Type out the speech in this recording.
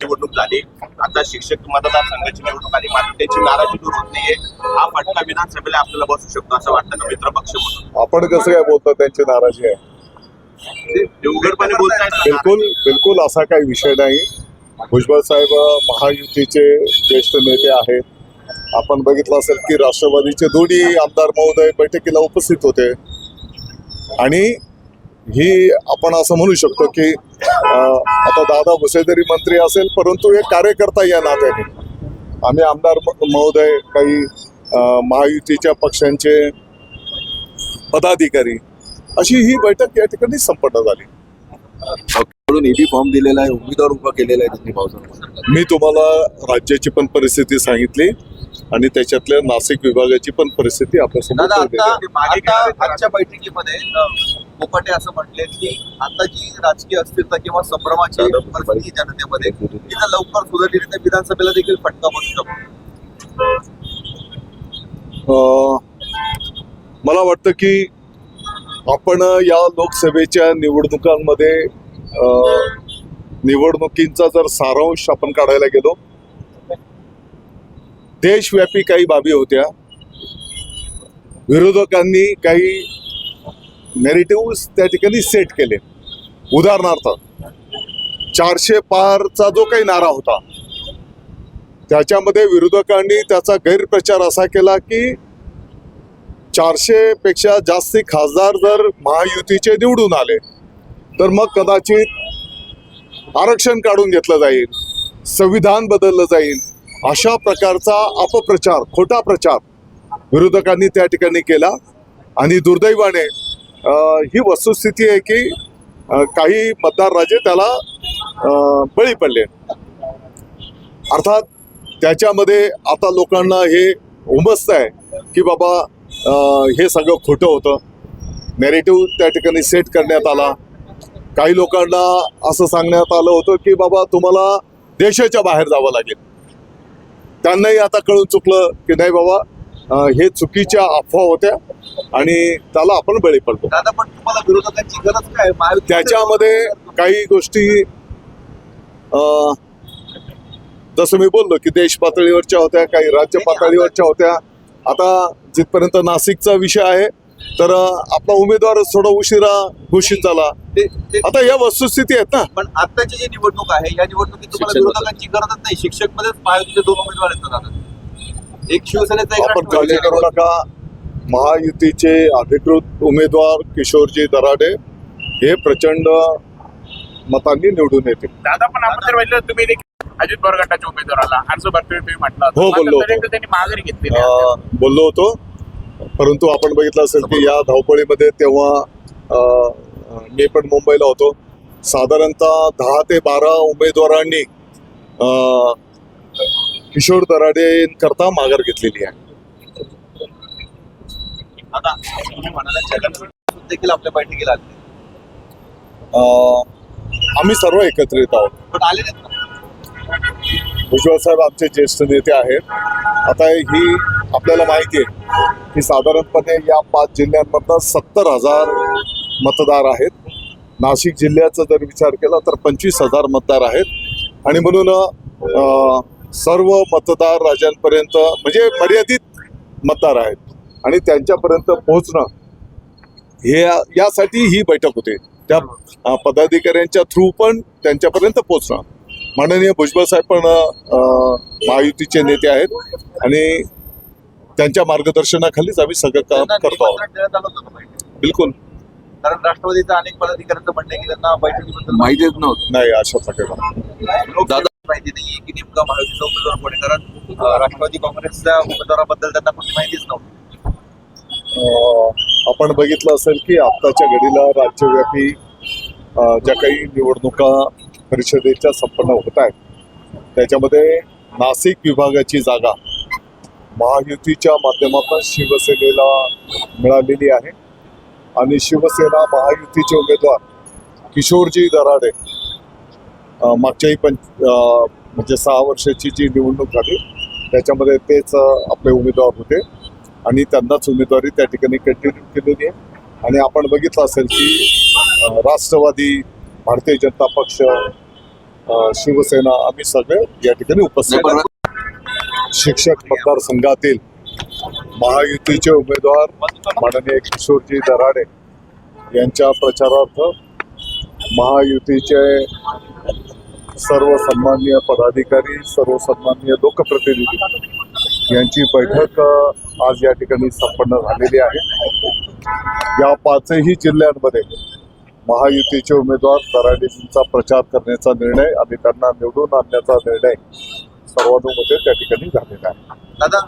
निवडणूक झाली. आता शिक्षक मतदारसंघाची निवडणूक आली. मात्र त्याची नाराजी दूर होत नाहीये. हा फटका विधानसभेला आपल्याला बसू शकतो असं वाटतं का मित्र पक्ष म्हणून? आपण कसं काय बोलतो त्यांची नाराजी आहे. उघडपणे बोलतायत ना. बिलकुल बिलकुल असा काही विषय नाही. भुजबळ साहेब महायुतीचे ज्येष्ठ नेते आहेत. आपण बघितलं असेल की राष्ट्रवादीचे दोन्ही आमदार महोदय बैठकीला उपस्थित होते. आणि ही आपण असं म्हणू शकतो की आता दादा भुसे जरी मंत्री असेल परंतु एक कार्यकर्ता या नात्याने. आम्ही आमदार महोदय काही महायुतीच्या पक्षांचे पदाधिकारी अशी ही बैठक या ठिकाणी संपन्न झाली. ईडी फॉर्म दिलेला आहे उमेदवार उभा केलेला आहे त्यांनी भाऊसाहेब मी तुम्हाला राज्याची पण परिस्थिती सांगितली आणि त्याच्यातल्या नाशिक विभागाची पण परिस्थिती आपल्यासमोर आजच्या बैठकीमध्ये कोकाटे असं म्हटले की आता जी राजकीय अस्थिरता किंवा संभ्रमाची परिस्थिती जनतेमध्ये तिथं लवकर सुधारली तर विधानसभेला देखील फटका बसू शकतो मला वाटतं की आपण या लोकसभेच्या निवडणुकांमध्ये अं, निवडणुकींचा जर सारांश आपण काढायला गेलो देशव्यापी काही बाबी होत्या. विरोधकांनी काही नेरेटिव्ह त्या ठिकाणी सेट केले. उदाहरणार्थ चारशे पारचा जो काही नारा होता त्याच्यामध्ये विरोधकांनी त्याचा गैरप्रचार असा केला की चारशे पेक्षा जास्ती खासदार जर महायुतीचे निवडून आले तर मग कदाचित आरक्षण काढून घेतलं जाईल संविधान बदललं जाईल अशा प्रकारचा अपप्रचार खोटा प्रचार विरोधकांनी त्या ठिकाणी केला. आणि दुर्दैवाने ही वस्तुस्थिती आहे की काही मतदार राजे त्याला अं, बळी पडले. अर्थात त्याच्यामध्ये आता लोकांना हे उमजत आहे की बाबा हे सगळं खोटं होतं. नेरेटिव्ह त्या ठिकाणी सेट करण्यात आला. काही लोकांना असं सांगण्यात आलं होतं की बाबा तुम्हाला देशाच्या बाहेर जावं लागेल. त्यांनाही आता कळून चुकलं की नाही बाबा हे चुकीच्या अफवा होत्या. आणि त्याला आपण बळी पडतो. दादा पण तुम्हाला विरोधकांची गरज काय त्याच्यामध्ये काही गोष्टी अं, जसं मी बोललो की देश पातळीवरच्या होत्या काही राज्य पातळीवरच्या होत्या. आता जिथपर्यंत नाशिकचा विषय आहे तर अं, आपला उमेदवार थोडा उशिरा घोषित झाला. ते- ते- आता या वस्तुस्थिती आहेत ना. पण आताची जी निवडणूक आहे या निवडणुकीत तुम्हाला शिक्षक विरोधकांची गरजच नाही. शिक्षक मध्येच महायुतीचे दोन उमेदवार आहेत ना दादा? एक शिवसेनेचा एक आपण काळजी राष्ट्रवादीचा. करू नका. महायुतीचे अधिकृत उमेदवार किशोरजी दराडे हे प्रचंड मतांनी निवडून येतील दादा पण आपण जर बघितलं तुम्ही देखील अजित पवार गटाच्या उमेदवाराला अर्ज भरतोय तुम्ही म्हटलं होतं. हो, बोललो होतो. त्यांनी माघारी. अं, बोललो होतो परंतु आपण बघितलं असेल की या धावपळीमध्ये तेव्हा अं, मी पण मुंबईला होतो साधारणतः दहा ते बारा उमेदवारांनी अं, किशोर दराडेंकरता माघार घेतलेली आहे आता म्हणाला छगन देखील आपल्या बैठकीला आले. आम्ही सर्व एकत्रित आहोत. पण आले नाहीत ना भुजबळ साहेब आमचे ज्येष्ठ नेते आहेत. आता ही आपल्याला माहिती आहे की साधारणपणे या पाच जिल्ह्यांमधनं सत्तर हजार मतदार आहेत. नाशिक जिल्ह्याचा जर विचार केला तर पंचवीस हजार मतदार आहेत. आणि म्हणून अं, सर्व मतदार राजांपर्यंत म्हणजे मर्यादित मतदार आहेत. आणि त्यांच्यापर्यंत पोहोचणं हे यासाठी ही बैठक होते. त्या पदाधिकाऱ्यांच्या थ्रू पण त्यांच्यापर्यंत पोहोचणं. माननीय भुजबळ साहेब पण महायुतीचे नेते आहेत आणि त्यांच्या मार्गदर्शनाखालीच आम्ही सगळं काम करतो आहोत. ना. बिलकुल. कारण राष्ट्रवादीच्या अनेक पदाधिकाऱ्यांचं म्हणणं की त्यांना बैठकीबद्दल माहितीच नव्हतं. नाही अशा प्रकारे दादा. माहिती नाहीये की नेमका महायुतीचा उमेदवार कोण कारण राष्ट्रवादी काँग्रेसच्या उमेदवाराबद्दल त्यांना कोणी माहितीच नव्हती. आपण बघितलं असेल की आत्ताच्या घडीला राज्यव्यापी ज्या काही निवडणुका परिषदेच्या संपन्न होत आहेत त्याच्यामध्ये नाशिक विभागाची जागा महायुतीच्या माध्यमातून शिवसेनेला मिळालेली आहे. आणि शिवसेना महायुतीचे उमेदवार किशोरजी दराडे मागच्याही पंच म्हणजे सहा वर्षाची जी निवडणूक झाली त्याच्यामध्ये तेच आपले उमेदवार होते. आणि त्यांनाच उमेदवारी त्या ठिकाणी कंटिन्यू केलेली आहे आणि आपण बघितलं असेल की राष्ट्रवादी भारतीय जनता पक्ष शिवसेना आम्ही सगळे या ठिकाणी उपस्थित. शिक्षक मतदारसंघातील महायुतीचे उमेदवार माननीय किशोरजी दराडे यांच्या प्रचारार्थ महायुतीचे सर्व सन्माननीय पदाधिकारी सर्व सन्माननीय लोकप्रतिनिधी यांची बैठक आज या ठिकाणी संपन्न झालेली आहे. या पाचही जिल्ह्यांमध्ये महायुतीचे उमेदवार दराडेजींचा प्रचार करण्याचा निर्णय आणि त्यांना निवडून आणण्याचा निर्णय सर्वानुमते त्या ठिकाणी झालेला आहे. दादा